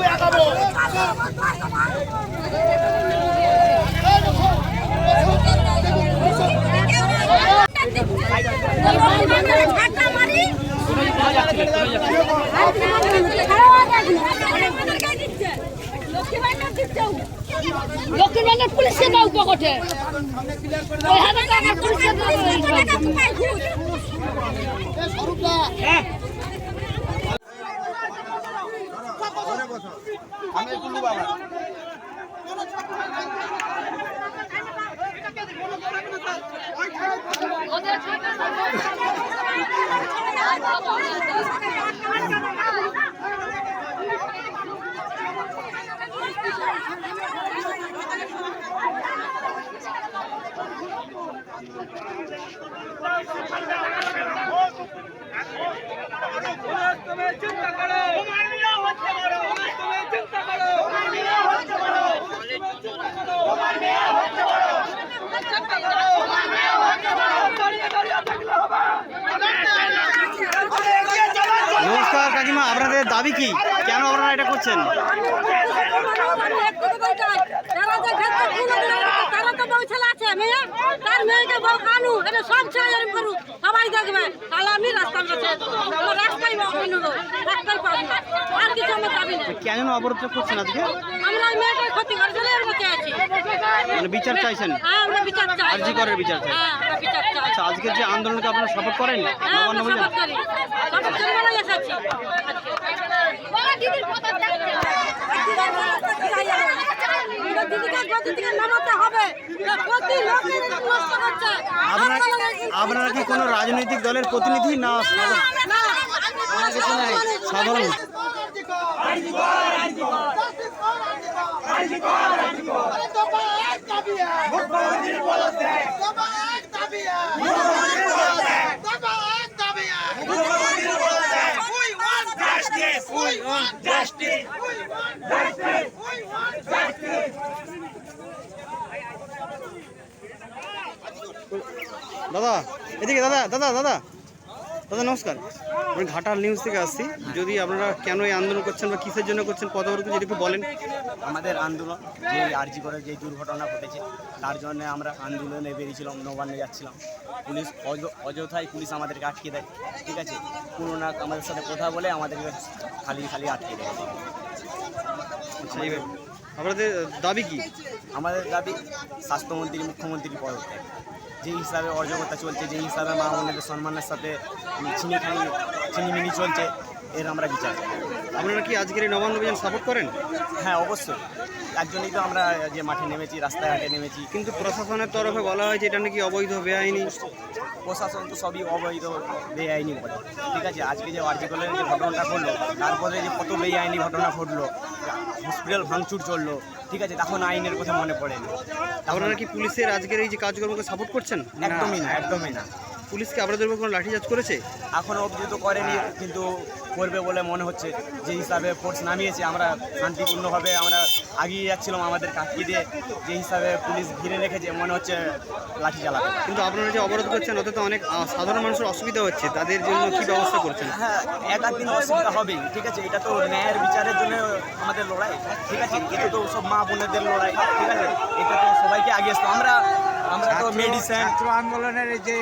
তবে আগাবো লক্ষ্মী ব্যাংকের পুলিশকে দাও পকেটে ওই হাজার টাকার পুলিশকে দাও চিন্তা করো তুমি চিন্তা করো দাঁড়িয়ে দাঁড়িয়ে থাকলে হবে নমস্কার কাকিমা আপনাদের দাবি কি? কেন আপনারা এটা করছেন? তারা মেয়েকে বউ সব ছেলে করু সবাই তাহলে আমি রাস্তার কাছে কেন অবরোধ করছেন আজকে আমরা মেয়েটার ক্ষতি করে চলে এর মধ্যে আছি মানে বিচার চাইছেন হ্যাঁ আমরা বিচার চাই আরজি করের বিচার চাই হ্যাঁ আমরা বিচার চাই আচ্ছা আজকের যে আন্দোলনকে আপনারা সাপোর্ট করেন হ্যাঁ নবান্ন সাপোর্ট করি এসেছি আপনারা কি কোনো রাজনৈতিক দলের প্রতিনিধি না সাধারণ- দাদা এদিকে দাদা দাদা দাদা। দাদা নমস্কার। আমি ঘাটাল নিউজ থেকে আসছি। যদি আপনারা কেন এই আন্দোলন করছেন বা কিসের জন্য করছেন পদ যদি একটু বলেন। আমাদের আন্দোলন যে আরজি করে যে দুর্ঘটনা ঘটেছে তার জন্য আমরা আন্দোলনে বেরিয়েছিলাম নবান্নে যাচ্ছিলাম। পুলিশ অয- অযথায় পুলিশ আমাদেরকে আটকে দেয়। ঠিক আছে? কোনো না আমাদের সাথে কথা বলে আমাদেরকে খালি খালি আটকে দেয়। আচ্ছা আপনাদের দাবি কি? আমাদের দাবি স্বাস্থ্যমন্ত্রী মুখ্যমন্ত্রী পদত্যাগ। যে হিসাবে অর্জকতা চলছে যে হিসাবে মা বোনেদের সম্মানের সাথে ছিনিখানি ছিনিমিনি চলছে এর আমরা বিচার আপনারা কি আজকের এই নবান্ন অভিযান সাপোর্ট করেন? হ্যাঁ অবশ্যই। তার জন্যই তো আমরা যে মাঠে নেমেছি রাস্তায় হাটে নেমেছি। কিন্তু প্রশাসনের তরফে বলা হয়েছে এটা নাকি অবৈধ বেআইনি। প্রশাসন তো সবই অবৈধ বেআইনি বলে ঠিক আছে আজকে যে আর্জিকলের যে ঘটনাটা ঘটলো তারপরে যে কত বেআইনি ঘটনা ঘটলো হসপিটাল ভাঙচুর চলল ঠিক আছে তখন আইনের কথা মনে পড়েনি আপনারা কি পুলিশের আজকের এই যে কাজকর্মকে সাপোর্ট করছেন? একদমই না একদমই না। পুলিশকে আপনাদের উপর কোনো লাঠিচার্জ করেছে? এখনও অবধি তো করেনি কিন্তু করবে বলে মনে হচ্ছে। যে হিসাবে ফোর্স নামিয়েছে আমরা শান্তিপূর্ণভাবে আমরা আগিয়ে যাচ্ছিলাম আমাদের কাটিয়ে দিয়ে যে হিসাবে পুলিশ ঘিরে রেখেছে মনে হচ্ছে লাঠি চালাবে। কিন্তু আপনারা যে অবরোধ করছেন ওতে তো অনেক সাধারণ মানুষের অসুবিধা হচ্ছে তাদের জন্য কি ব্যবস্থা করছেন? হ্যাঁ এক দিন অসুবিধা হবেই ঠিক আছে? এটা তো ন্যায়ের বিচারের জন্য আমাদের লড়াই ঠিক আছে? এটা তো সব মা বোনেদের লড়াই ঠিক আছে? এটা তো সবাইকে আগে আসতো আমরা আমরা তো মেডিসিন ছাত্র আন্দোলনের যে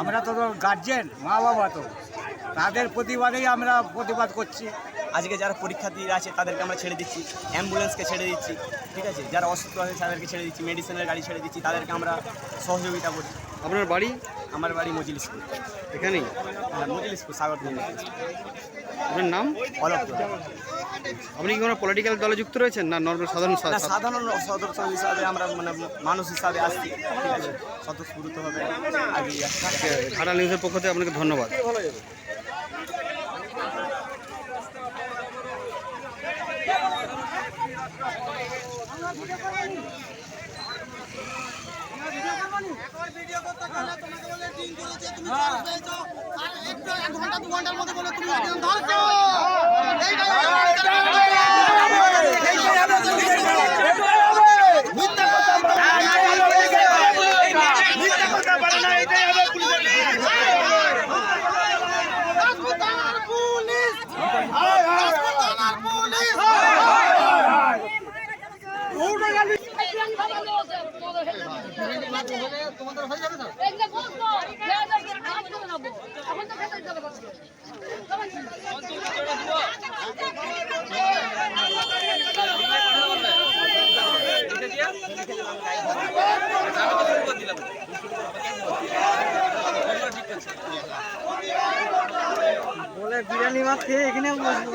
আমরা তো গার্জেন মা বাবা তো। তাদের প্রতিবাদেই আমরা প্রতিবাদ করছি। আজকে যারা পরীক্ষার্থীরা আছে তাদেরকে আমরা ছেড়ে দিচ্ছি। অ্যাম্বুলেন্সকে ছেড়ে দিচ্ছি ঠিক আছে? যারা অসুস্থ আছে তাদেরকে ছেড়ে দিচ্ছি। মেডিসিনের গাড়ি ছেড়ে দিচ্ছি তাদেরকে আমরা সহযোগিতা করি। আপনার বাড়ি? আমার বাড়ি মজিল স্কুল এখানেই? হ্যাঁ মজিল স্কুল সাগর আপনার নাম? অলোক আপনি কি কোনো পলিটিক্যাল দলে যুক্ত রয়েছেন না নর্মাল সাধারণ সাধারণ সদস্য হিসাবে আমরা মানে মানুষ হিসাবে আসছি। ঠিক আছে স্বতঃস্ফূর্ত হবে আগে ঘাটাল নিউজের পক্ষ থেকে আপনাকে ধন্যবাদ। পুলিশ বিরিয়ানি মাছ খেয়ে এখানে বসবো